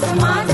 smart.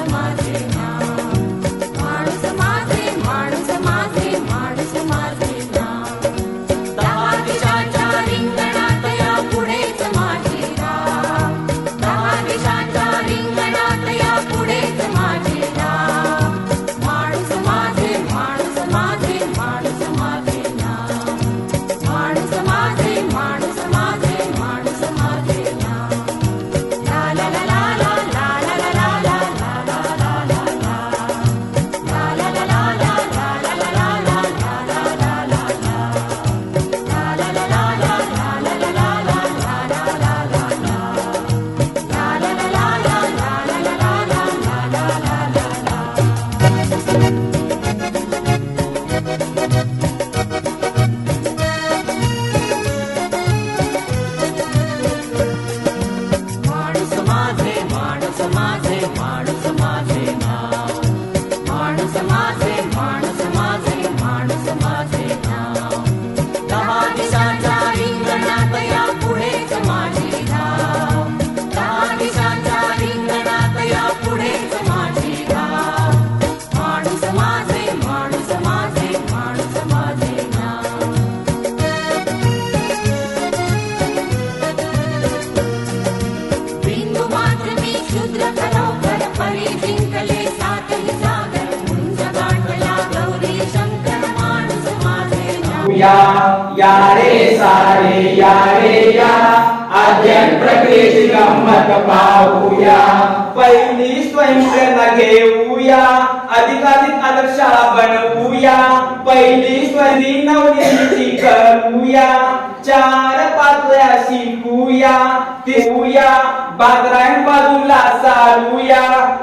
i'm Madre. या या रे सारे या रे या. अध्ययन प्रक्रियेची गंमत पाहूया. पहिली स्वयंप्रेरणा घेऊया. अधिकाधिक आदर्श बनवूया. पहिली स्वयंनी नवनिर्मिती करूया. चार पातळ्या शिकूया. देऊया. बाजरान बाजूला सारूया.